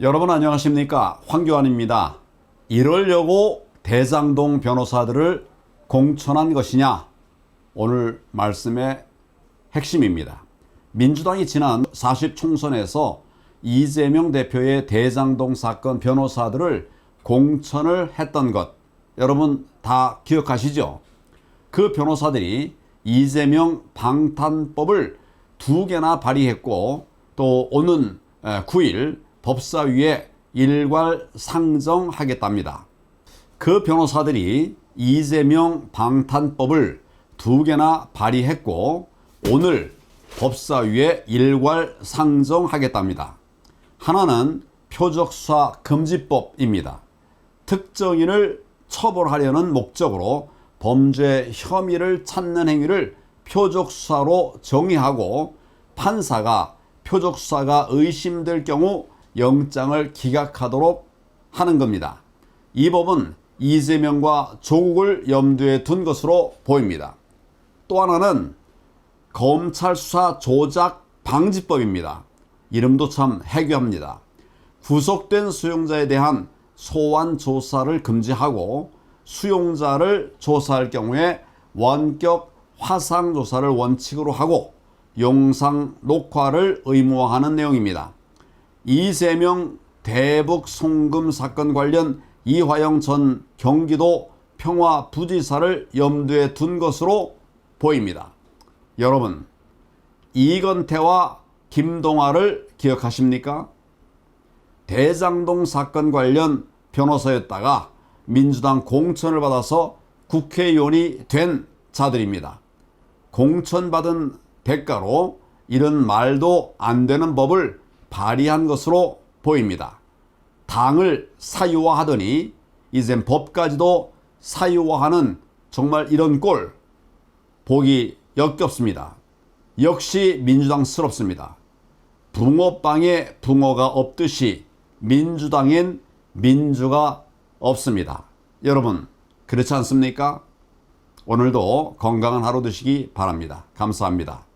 여러분 안녕하십니까 황교안입니다. 이러려고 대장동 변호사들을 공천한 것이냐 오늘 말씀의 핵심입니다. 민주당이 지난 40 총선에서 이재명 대표의 대장동 사건 변호사들을 공천을 했던 것 여러분 다 기억하시죠? 그 변호사들이 이재명 방탄법을 두 개나 발의했고 또 오는 9일 법사위에 일괄 상정하겠답니다. 그 변호사들이 이재명 방탄법을 두 개나 발의했고 오늘 법사위에 일괄 상정하겠답니다. 하나는 표적수사 금지법입니다. 특정인을 처벌하려는 목적으로 범죄 혐의를 찾는 행위를 표적수사로 정의하고 판사가 표적수사가 의심될 경우 영장을 기각하도록 하는 겁니다. 이 법은 이재명과 조국을 염두에 둔 것으로 보입니다. 또 하나는 검찰 수사 조작 방지법입니다. 이름도 참 해괴합니다. 구속된 수용자에 대한 소환 조사를 금지하고 수용자를 조사할 경우에 원격 화상 조사를 원칙으로 하고 영상 녹화를 의무화하는 내용입니다. 이세명 대북 송금 사건 관련 이화영 전 경기도 평화부지사를 염두에 둔 것으로 보입니다. 여러분, 이건태와 김동아를 기억하십니까? 대장동 사건 관련 변호사였다가 민주당 공천을 받아서 국회의원이 된 자들입니다. 공천받은 대가로 이런 말도 안 되는 법을 발의한 것으로 보입니다. 당을 사유화하더니 이젠 법까지도 사유화하는 정말 이런 꼴 보기 역겹습니다. 역시 민주당스럽습니다. 붕어빵에 붕어가 없듯이 민주당엔 민주가 없습니다. 여러분, 그렇지 않습니까? 오늘도 건강한 하루 되시기 바랍니다. 감사합니다.